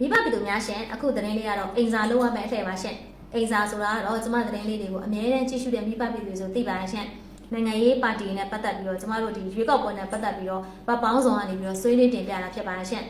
မိဘပြည်သူများရှင်အခုသတင်းလေးကတော့အိမ်စာလုံးဝမဲ့အထည်ပါရှင်အိမ်စာဆိုတာကတော့ကျမသတင်းလေးတွေကိုအမြဲတမ်းကြည့်ရှုတဲ့မိဘပြည်သူတွေဆိုသိပါရဲ့ရှင်နိုင်ငံရေးပါတီနဲ့ပတ်သက်ပြီးတော့ကျမတို့ဒီရွေးကောက်ပွဲနဲ့ပတ်သက်ပြီးတော့ဗတ်ပေါင်းဆောင်ကနေပြီးတော့ဆွေးနွေးတင်ပြတာဖြစ်ပါရဲ့ရှင်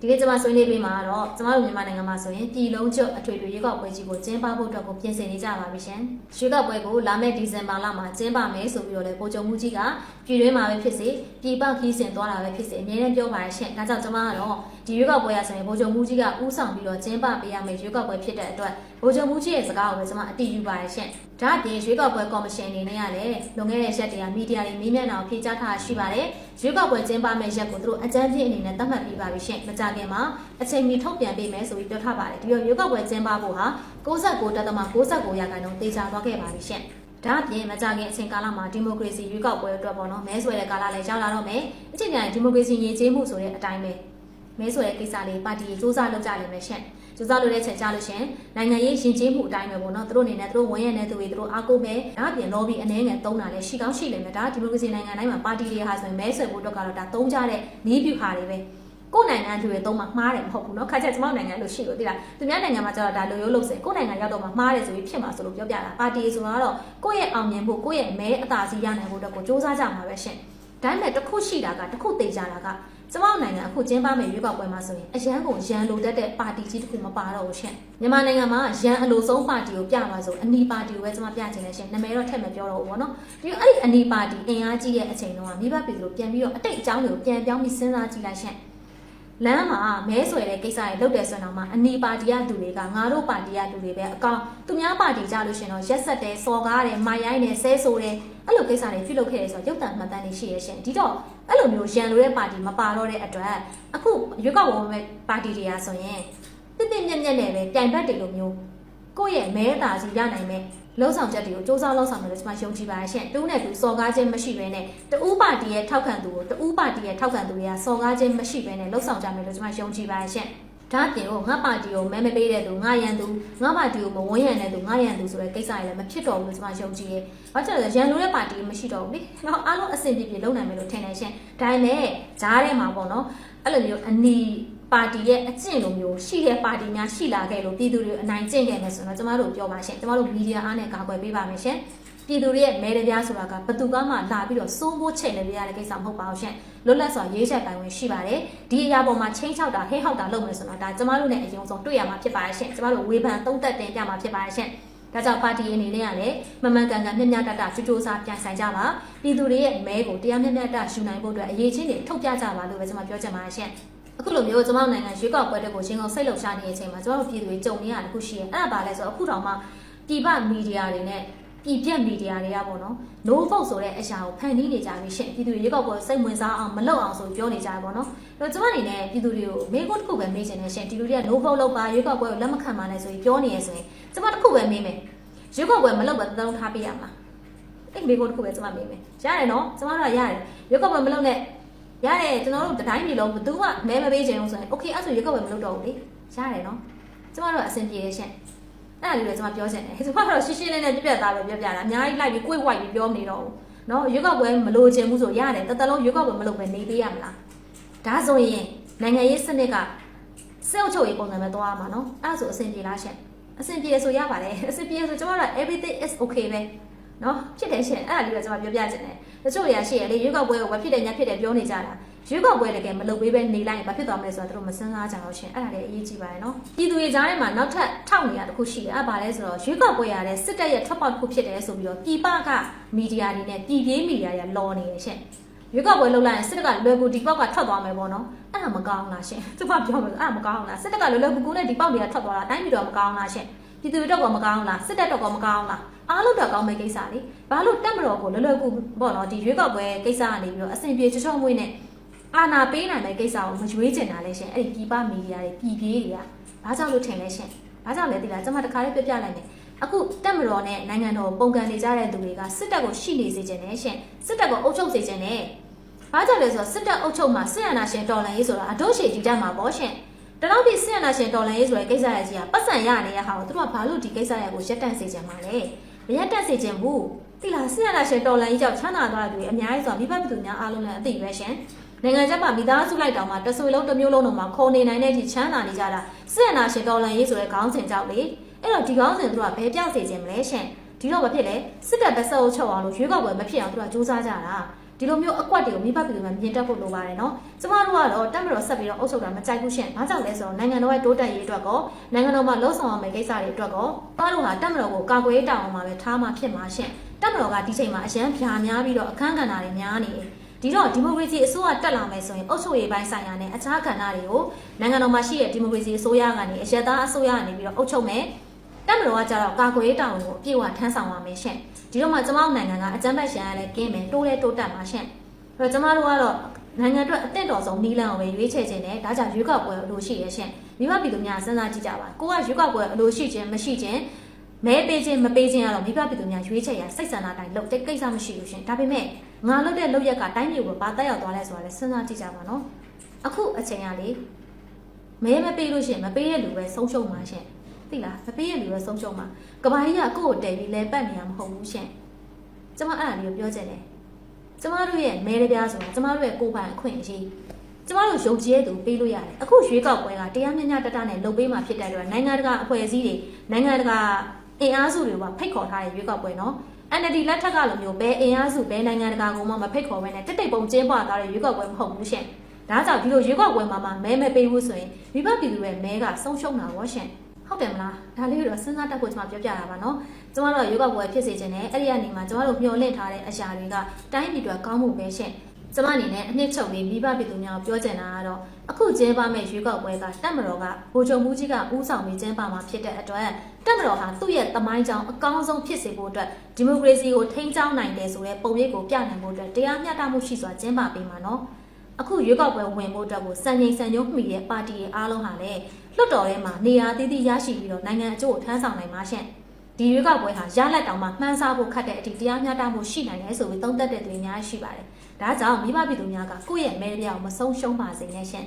ဒီနေ့ကျမဆွေးနွေးပေးမှာကတော့ကျမတို့မြန်မာနိုင်ငံမှာဆိုရင်ပြည်လုံးကျွတ်အထွေထွေရွေးကောက်ပွဲကြီးကိုကျင်းပဖို့အတွက်ကိုပြင်ဆင်နေကြပါပြီရှင်ရွေးကောက်ပွဲကိုလာမယ့်ဒီဇင်ဘာလမှာကျင်းပမယ်ဆိုပြီးတော့လေပိုကြုံမှုကြီးကပြည်တွင်းမှာပဲဖြစ်စေပြည်ပခီးစဉ်သွားတာပဲဖြစ်စေအမြဲတမ်းပြောပါရဲ့ရှင်ဒါကြောင့်ကျမကတော့ ဒီရွေးကောက်ပွဲရဆိုရင်ပိုကြုံမှုကြီးကဥဆောင်ပြီးတော့ကျင်းပပေးရမယ့်ရွေးကောက်ပွဲဖြစ်တဲ့အတွက်ပိုကြုံမှုကြီးရဲ့စကားကိုပဲကျမအတည်ပြုပါရဲ့ရှင်ဒါအပြင်ရွေးကောက်ပွဲကော်မရှင်အနေနဲ့ကလည်းလွန်ခဲ့တဲ့ရက်တည်းကမီဒီယာတွေမေးမြန်းတာကိုဖြေကြားထားရှိပါတယ်ရွေးကောက်ပွဲကျင်းပမယ့်ရက်ကိုသူတို့အကြမ်းဖျင်းအနေနဲ့သတ်မှတ်ပြီးပါပြီရှင်မကြခင်မှာအချိန်မီထုတ်ပြန်ပေးမယ်ဆိုပြီးပြောထားပါတယ်ဒီလိုရွေးကောက်ပွဲကျင်းပဖို့ဟာ69တက်သမ69ရာခိုင်နှုန်းတေချာသွားခဲ့ပါပြီရှင်ဒါအပြင်မကြခင်အချိန်ကာလမှာဒီမိုကရေစီရွေးကောက်ပွဲအတွက်ပေါ့နော်မဲဆွဲတဲ့ကာလလည်းရောက်လာတော့မယ်အချိန်တိုင်းဒီမိုကရေစီရည်ကျေးမှုဆိုတဲ့အတိုင်းပဲ မဲဆွဲတဲ့ကိစ္စလေးပါတီစူးစမ်းလုပ်ကြလိမ့်မယ်ရှင်စူးစမ်းလုပ်တဲ့ချိန်ကြလို့ရှင်နိုင်ငံရေးယဉ်ကျေးမှုအတိုင်းပဲပေါ့နော်သူတို့အနေနဲ့သူတို့ဝန်ရတဲ့သူတွေသူတို့အားကိုးမယ်ဒါအပြင် lobby အနေငယ်သုံးတာလည်းရှိကောင်းရှိလိမ့်မယ်ဒါဒီမိုကရေစီနိုင်ငံတိုင်းမှာပါတီတွေဟာဆိုရင်မဲဆွဲဖို့အတွက်ကတော့ဒါသုံးကြတဲ့နီးပြူဟာတွေပဲကိုယ်နိုင်ငံသူတွေသုံးမှာမှားတယ်မဟုတ်ဘူးเนาะခါကျကျမတို့နိုင်ငံလို့ရှိလို့သိလားသူများနိုင်ငံမှာကျတော့ဒါလိုရိုးလို့စင်ကိုယ်နိုင်ငံရောက်တော့မှမှားတယ်ဆိုပြီးဖြစ်မှာဆိုလို့ပြောပြတာပါတီဆိုတော့ကိုယ့်ရဲ့အောင်မြင်ဖို့ကိုယ့်ရဲ့မဲအသာစီးရနိုင်ဖို့အတွက်ကိုစ조사ကြမှာပဲရှင်ဒါပေမဲ့တစ်ခုရှိတာကတစ်ခုသိကြတာက ကျမတို့နိုင်ငံအခုကျင်းပမယ့်ရွေးကောက်ပွဲမှာဆိုရင်အရန်ကိုရန်လိုတတ်တဲ့ပါတီကြီးတစ်ခုမပါတော့ဘူးရှင်မြန်မာနိုင်ငံမှာရန်အလိုဆုံးပါတီကိုပြပါဆိုအနီပါတီကိုပဲကျမပြချင်တယ်ရှင်နာမည်တော့ထည့်မပြောတော့ဘူးပေါ့နော်ဒီအဲ့ဒီအနီပါတီအင်အားကြီးတဲ့အချိန်တုန်းကမိဘပြည်သူတို့ပြန်ပြီးတော့အတိတ်အကြောင်းတွေကိုပြန်ပြောင်းပြီးစဉ်းစားကြည့်လိုက်ရှင် လမ်းမှာမဲဆွယ်တဲ့ကိစ္စတွေလုပ်တယ်ဆိုတော့မှအနီပါတီကလူတွေကငါတို့ပါတီကလူတွေပဲအကောင်သူများပါတီကြလို့ရှင်တော့ရက်ဆက်တယ်စော်ကားတယ်မိုင်ရိုင်းတယ်ဆဲဆိုတယ်အဲ့လိုကိစ္စတွေပြုလုပ်ခဲ့တယ်ဆိုတော့ရုပ်တံမှတ်တမ်းတွေရှိရရှင်ဒီတော့အဲ့လိုမျိုးရန်လိုတဲ့ပါတီမပါတော့တဲ့အတွက်အခုရွေးကောက်ပွဲမဲ့ပါတီတွေကဆိုရင်တစ်တစ်မြက်မြက်နဲ့ပဲတိုင်ပတ်တယ်လို့မျိုး ကိုယ့်ရဲ့မဲတာစီရနိုင်မဲ့လုံးဆောင်ချက်တွေကိုစ조사လုံးဆောင်တယ်လို့ကျွန်မယုံကြည်ပါတယ်ရှင်တူးနဲ့တူစော်ကားခြင်းမရှိဘဲနဲ့တူးပါတီရဲ့ထောက်ခံသူကိုတူးပါတီရဲ့ထောက်ခံသူတွေကစော်ကားခြင်းမရှိဘဲနဲ့လုံးဆောင်ကြမယ်လို့ကျွန်မယုံကြည်ပါတယ်ရှင်ဒါအပြင်ကိုငါပါတီကိုမဲမပေးတဲ့သူငါရန်သူငါပါတီကိုမဝန်းရံတဲ့သူငါရန်သူဆိုတဲ့ကိစ္စတွေလည်းမဖြစ်တော့ဘူးလို့ကျွန်မယုံကြည်ရဲ့။ဘာကြောင့်လဲရန်လိုတဲ့ပါတီမရှိတော့ဘူးလေ။နောက်အားလုံးအဆင်ပြေပြေလုပ်နိုင်မယ်လို့ထင်တယ်ရှင်။ဒါပေမဲ့ဂျားထဲမှာပေါ့နော်။အဲ့လိုမျိုးအနီ ပါတီရဲ့အကျင့်လိုမျိုးရှိတဲ့ပါတီများရှိလာခဲ့လို့ပြည်သူတွေအနိုင်ကျင့်ခဲ့မယ်ဆိုတော့ကျမတို့ပြောပါရှင်။ကျမတို့မီဒီယာအားနဲ့ကာကွယ်ပေးပါမယ်ရှင်။ပြည်သူတွေရဲ့မဲတပြားဆိုတာကဘသူကမှလာပြီးတော့စိုးမိုးချိန်နေရတဲ့ကိစ္စမဟုတ်ပါဘူးရှင်လွတ်လပ်စွာရေးချက်ပိုင်ဝင်ရှိပါတယ်ဒီအရာပေါ်မှာချင်းချောက်တာဟဲဟောက်တာလုပ်မယ်ဆိုတော့ဒါကျမတို့နဲ့အယုံဆုံးတွေ့ရမှာဖြစ်ပါတယ်ရှင်ကျမတို့ဝေဖန်သုံးသက်တင်ပြမှာဖြစ်ပါတယ်ရှင်ဒါကြောင့်ပါတီအနေနဲ့ကလည်းမမှန်ကန်ကန်မျက်မျှတတကြိုးကြိုးစားပြန်ဆိုင်ကြပါပြည်သူတွေရဲ့မဲကိုတရားမျက်မျှတယူနိုင်ဖို့အတွက်အရေးချင်းတွေထုတ်ပြကြပါလို့ပဲကျွန်မပြောချင်ပါတယ်ရှင် အခုလိုမျိုးကျွန်မတို့နိုင်ငံရွေးကောက်ပွဲတွေကိုရှင်းကုန်စိတ်လှုပ်ရှားနေတဲ့အချိန်မှာကျွန်တော်တို့ပြည်သူတွေကြုံနေရတဲ့ခုရှိရင်အဲ့ဒါပါလဲဆိုတော့အခုတောင်မှပြည်ပမီဒီယာတွေနဲ့ပြည်ပြက်မီဒီယာတွေကပေါ့နော် no vote ဆိုတဲ့အရာကိုဖန်တီးနေကြပြီရှင်ပြည်သူတွေရွေးကောက်ပွဲစိတ်ဝင်စားအောင်မလုပ်အောင်ဆိုပြောနေကြတယ်ပေါ့နော်အဲ့တော့ကျွန်မအနေနဲ့ပြည်သူတွေကိုမေးခွန်းတစ်ခုပဲမေးချင်တယ်ရှင်ဒီလူတွေက no vote လုပ်ပါရွေးကောက်ပွဲကိုလက်မခံပါနဲ့ဆိုပြီးပြောနေရဆိုရင်ကျွန်မတစ်ခုပဲမေးမယ်ရွေးကောက်ပွဲမလုပ်ဘဲသုံးထားပေးရမှာအဲ့မေးခွန်းတစ်ခုပဲကျွန်မမေးမယ်ရတယ်နော်ကျွန်မတို့ကရတယ်ရွေးကောက်ပွဲမလုပ်နဲ့ ရတယ်ကျွန်တော်တို့တိုင်းပြည်လုံးဘယ်သူမှမဲမပေးချင်ဘူးဆိုရင် okay အဲ့ဆိုရွေးကောက်ပွဲမလုပ်တော့ဘူးလေရတယ်နော်ကျွန်မတို့ကအဆင်ပြေရဲ့ရှင်အဲ့ဒါလေးပဲကျွန်မပြောချင်တယ်ကျွန်မကတော့ရှင်းရှင်းလေးနဲ့ပြပြသားပဲပြောပြတာအများကြီးလိုက်ပြီးကိုယ်ဝိုက်ပြီးပြောမနေတော့ဘူးနော်ရွေးကောက်ပွဲမလိုချင်ဘူးဆိုရတယ်တသက်လုံးရွေးကောက်ပွဲမလုပ်ပဲနေသေးရမလားဒါဆိုရင်နိုင်ငံရေးစနစ်ကစေအုပ်ချုပ်ရေးပုံစံပဲသွားရမှာနော်အဲ့ဒါဆိုအဆင်ပြေလားရှင်အဆင်ပြေဆိုရပါတယ်အဆင်ပြေဆိုကျွန်တော်တို့ everything is okay ပဲ နော်ဖြစ်တယ်ရှင်အဲ့ဒါလေးပဲကျွန်မပြောပြချင်တယ်တချို့တွေကရှိရလေရွေးကောက်ပွဲကိုဘာဖြစ်တယ်ညာဖြစ်တယ်ပြောနေကြတာရွေးကောက်ပွဲတကယ်မလုပ်ပေးပဲနေလိုက်ရင်ဘာဖြစ်သွားမလဲဆိုတာသူတို့မစဉ်းစားကြတော့ရှင်အဲ့ဒါလည်းအရေးကြီးပါတယ်နော်ပြည်သူတွေကြားထဲမှာနောက်ထပ်ထောက်နေရတစ်ခုရှိတယ်အဲ့ဘာလဲဆိုတော့ရွေးကောက်ပွဲရတဲ့စစ်တပ်ရဲ့ထွက်ပေါက်တစ်ခုဖြစ်တယ်ဆိုပြီးတော့ပြည်ပကမီဒီယာတွေနဲ့ပြည်ပြေးမီဒီယာတွေလော်နေရရှင်ရွေးကောက်ပွဲလုပ်လိုက်ရင်စစ်တပ်ကလွယ်ကူဒီပေါက်ကထွက်သွားမယ်ပေါ့နော်အဲ့ဒါမကောင်းလားရှင်သူကပြောမယ်အဲ့ဒါမကောင်းလားစစ်တပ်ကလွယ်လွယ်ကူကူနဲ့ဒီပေါက်တွေကထွက်သွားတာအတိုင်းပြည်တော့မကောင်းလားရှင် ပြည်သူတွေတော့ကမကောင်းလားစစ်တပ်တော့ကမကောင်းလားအားလုံးတော့ကောင်းမယ့်ကိစ္စလေဘာလို့တက်မတော်ကိုလွယ်လွယ်ကူပေါ့နော်ဒီရွေးကောက်ပွဲကိစ္စကနေပြီးတော့အဆင်ပြေချောချောမွေးနဲ့အာနာပေးနိုင်တဲ့ကိစ္စကိုမရွေးချင်တာလဲရှင်အဲ့ဒီပြည်ပမီဒီယာတွေပြည်ပြေးတွေကဘာကြောင့်လို့ထင်လဲရှင်ဘာကြောင့်လဲသိလားကျွန်မတခါလေးပြပြလိုက်မယ်အခုတက်မတော်နဲ့နိုင်ငံတော်ပုံကန်နေကြတဲ့သူတွေကစစ်တပ်ကိုရှိနေစေချင်တယ်ရှင်စစ်တပ်ကိုအုပ်ချုပ်စေချင်တယ်ဘာကြောင့်လဲဆိုတော့စစ်တပ်အုပ်ချုပ်မှာစစ်အာဏာရှင်တော်လှန်ရေးဆိုတာအတို့ရှိတည်တတ်မှာပေါ့ရှင် တလောက်ဒီစစ်အာဏာရှင်တော်လှန်ရေးဆိုတဲ့ကိစ္စရကြီးကပတ်စံရနေတဲ့ဟာကိုသူတို့ကဘာလို့ဒီကိစ္စရကိုရက်တန့်စေချင်မှာလဲမရက်တန့်စေချင်ဘူးတိလားစစ်အာဏာရှင်တော်လှန်ရေးကြောင့်ချမ်းသာသွားတဲ့သူတွေအများကြီးဆိုတာမိဘပြည်သူများအားလုံးလည်းအသိပဲရှင်နိုင်ငံခြားမှာမိသားစုလိုက်တောင်မှတဆွေလုံးတစ်မျိုးလုံးတော့မှခေါ်နေနိုင်တဲ့အထိချမ်းသာနေကြတာစစ်အာဏာရှင်တော်လှန်ရေးဆိုတဲ့ခေါင်းစဉ်ကြောင့်လေအဲ့တော့ဒီခေါင်းစဉ်သူတို့ကဘယ်ပြောက်စေခြင်းမလဲရှင်ဒီတော့မဖြစ်လဲစစ်တပ်ပဲဆက်အုပ်ချုပ်အောင်လို့ရွေးကောက်ပွဲမဖြစ်အောင်သူကစူးစမ်းကြတာ ဒီလိုမျိုးအကွက်တွေကိုမိဘပြည်သူမှမြင်တတ်ဖို့လိုပါတယ်နော်ကျမတို့ကတော့တက်မတော်ဆက်ပြီးတော့အုပ်ချုပ်တာမကြိုက်ဘူးရှင်ဘာကြောင့်လဲဆိုတော့နိုင်ငံတော်ရဲ့တိုးတက်ရေးအတွက်ကောနိုင်ငံတော်မှာလှုပ်ဆောင်ရမယ့်ကိစ္စတွေအတွက်ကောကျမတို့ဟာတက်မတော်ကိုကာကွယ်တောင်းအောင်မှာပဲထားမှဖြစ်မှာရှင်တက်မတော်ကဒီချိန်မှာအရန်ဖြာများပြီးတော့အခန်းကဏ္ဍတွေများနေတယ်ဒီတော့ဒီမိုကရေစီအစိုးရတက်လာမယ်ဆိုရင်အုပ်ချုပ်ရေးပိုင်းဆိုင်ရာနဲ့အခြားကဏ္ဍတွေကိုနိုင်ငံတော်မှာရှိတဲ့ဒီမိုကရေစီအစိုးရကနေအရက်သားအစိုးရကနေပြီးတော့အုပ်ချုပ်မယ် တက်မတော်ကကြတော့ကာကွယ်တောင်းကိုအပြည့်အဝထမ်းဆောင်ရမယ်ရှင်ဒီတော့မှကျမတို့နိုင်ငံကအကြမ်းဖက်ရှမ်းရလဲကင်းမယ်တိုးလဲတိုးတက်မှာရှင်အဲ့တော့ကျမတို့ကတော့နိုင်ငံအတွက်အသင့်တော်ဆုံးနီးလန်းကိုပဲရွေးချယ်ခြင်းနဲ့ဒါကြောင့်ရွေးကောက်ပွဲအလိုရှိရရှင်မိဘပြည်သူများစဉ်းစားကြည့်ကြပါကိုကရွေးကောက်ပွဲအလိုရှိခြင်းမရှိခြင်းမဲပေးခြင်းမပေးခြင်းကတော့မိဘပြည်သူများရွေးချယ်ရစိတ်ဆန္ဒတိုင်းလုပ်တဲ့ကိစ္စမရှိဘူးရှင်ဒါပေမဲ့ငါလုပ်တဲ့လုပ်ရက်ကတိုင်းပြည်ကိုဘာတက်ရောက်သွားလဲဆိုတာလည်းစဉ်းစားကြည့်ကြပါနော်အခုအချိန်ကလေမဲမပေးလို့ရှင်မပေးတဲ့လူပဲဆုံးရှုံးမှာရှင် သိလားမပေးတဲ့လူပဲဆုံးရှုံးမှာကဘာကြီးကကိုယ့်ကိုတည်ပြီးလဲပတ်နေရမဟုတ်ဘူးရှင်ကျမအဲ့ဒါလေးကိုပြောချင်တယ်ကျမတို့ရဲ့မဲရပြားဆိုတာကျမတို့ရဲ့ကိုယ်ပိုင်အခွင့်အရေးကျမတို့ယုံကြည်တဲ့သူပေးလို့ရတယ်အခုရွေးကောက်ပွဲကတရားမျှမျှတတနဲ့လုပ်ပေးမှဖြစ်တဲ့အတွက်နိုင်ငံတကာအဖွဲ့အစည်းတွေနိုင်ငံတကာအင်အားစုတွေကဖိတ်ခေါ်ထားတဲ့ရွေးကောက်ပွဲနော် NLD လက်ထက်ကလိုမျိုးဘယ်အင်အားစုဘယ်နိုင်ငံတကာကမှမဖိတ်ခေါ်ဘဲနဲ့တက်တိတ်ပုံကျင်းပသွားတဲ့ရွေးကောက်ပွဲမဟုတ်ဘူးရှင်ဒါကြောင့်ဒီလိုရွေးကောက်ပွဲမှာမှမဲမပေးဘူးဆိုရင်မိဘပြည်သူရဲ့မဲကဆုံးရှုံးတာရောရှင် ဟုတ်တယ်မလားဒါလေးကိုတော့စဉ်းစားတတ်ဖို့ကျွန်မပြောပြတာပါနော်ကျမတို့ရွေးကောက်ပွဲဖြစ်စေချင်တယ်အဲ့ဒီကနေမှကျမတို့မျှော်လင့်ထားတဲ့အရာတွေကတိုင်းပြည်အတွက်ကောင်းမှုပဲရှင်ကျမအနေနဲ့အနှစ်ချုပ်ပြီးမိဘပြည်သူများကိုပြောချင်တာကတော့အခုကျင်းပမယ့်ရွေးကောက်ပွဲကတက်မတော်ကဗိုလ်ချုပ်မှုကြီးကဦးဆောင်ပြီးကျင်းပမှာဖြစ်တဲ့အတွက်တက်မတော်ဟာသူ့ရဲ့သမိုင်းကြောင်းအကောင်းဆုံးဖြစ်စေဖို့အတွက်ဒီမိုကရေစီကိုထိန်းကျောင်းနိုင်တယ်ဆိုတဲ့ပုံရိပ်ကိုပြနိုင်ဖို့အတွက်တရားမျှတမှုရှိစွာကျင်းပပေးမှာနော် အခုရွေးကောက်ပွဲဝင်ဖို့အတွက်ကိုစံချိန်စံညွှန်းမှီတဲ့ပါတီရဲ့အားလုံးဟာလည်းလွှတ်တော်ထဲမှာနေရာအသီးသီးရရှိပြီးတော့နိုင်ငံအကျိုးကိုထမ်းဆောင်နိုင်မှာရှင့်ဒီရွေးကောက်ပွဲဟာရလက်တောင်မှမှန်းဆဖို့ခတ်တဲ့အထိတရားမျှတမှုရှိနိုင်တယ်ဆိုပြီးသုံးသပ်တဲ့သူတွေအများကြီးရှိပါတယ်ဒါကြောင့်မိဘပြည်သူများကကိုယ့်ရဲ့မဲပြားကိုမဆုံးရှုံးပါစေနဲ့ရှင့်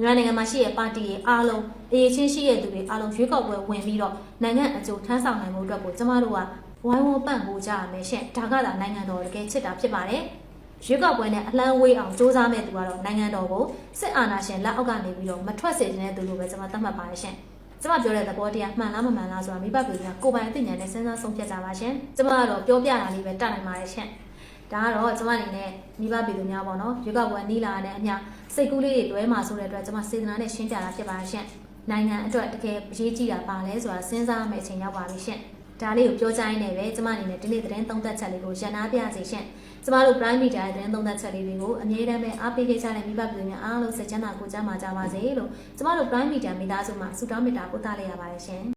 မြန်မာနိုင်ငံမှာရှိတဲ့ပါတီရဲ့အားလုံးအရေးချင်းရှိတဲ့သူတွေအားလုံးရွေးကောက်ပွဲဝင်ပြီးတော့နိုင်ငံအကျိုးထမ်းဆောင်နိုင်မှုအတွက်ကိုကျမတို့ကဝိုင်းဝန်းပံ့ပိုးကြရမယ်ရှင့်ဒါကသာနိုင်ငံတော်တကယ်ချစ်တာဖြစ်ပါတယ် ရွေးကောက်ပွဲနဲ့အလန်းဝေးအောင်စ조사မဲ့သူကတော့နိုင်ငံတော်ကိုစစ်အာဏာရှင်လက်အောက်ကနေပြီးတော့မထွက်စေတဲ့သူလို့ပဲကျွန်မသတ်မှတ်ပါတယ်ရှင်။ကျွန်မပြောတဲ့သဘောတရားမှန်လားမမှန်လားဆိုတာမိဘပြည်သူကကိုယ်ပိုင်အသိဉာဏ်နဲ့စဉ်းစားဆုံးဖြတ်ကြပါရှင်။ကျွန်မကတော့ပြောပြတာလေးပဲတတ်နိုင်ပါတယ်ရှင်။ဒါကတော့ကျွန်မအနေနဲ့မိဘပြည်သူများပေါ့နော်ရွေးကောက်ပွဲနီးလာတဲ့အမျှစိတ်ကူးလေးတွေတွဲမှာဆိုတဲ့အတွက်ကျွန်မစေတနာနဲ့ရှင်းပြတာဖြစ်ပါတယ်ရှင်။နိုင်ငံအတွက်တကယ်အရေးကြီးတာပါလဲဆိုတာစဉ်းစားမယ့်အချိန်ရောက်ပါပြီရှင်။ ဒါလေးကိုပြောကြရင်းနဲ့ပဲကျမအနေနဲ့ဒီနေ့သတင်းသုံးသပ်ချက်လေးကိုရန်နာပြစေရှင်။ကျမတို့ Prime Media ရဲ့သတင်းသုံးသပ်ချက်လေးတွေကိုအမြဲတမ်းပဲအားပေးခဲ့ကြတဲ့မိဘပြည်သူများအားလုံးစိတ်ချမ်းသာကိုယ်ကျန်းမာကြပါစေလို့ကျမတို့ Prime Media မိသားစုမှဆုတောင်းမေတ္တာပို့သလိုက်ရပါတယ်ရှင်။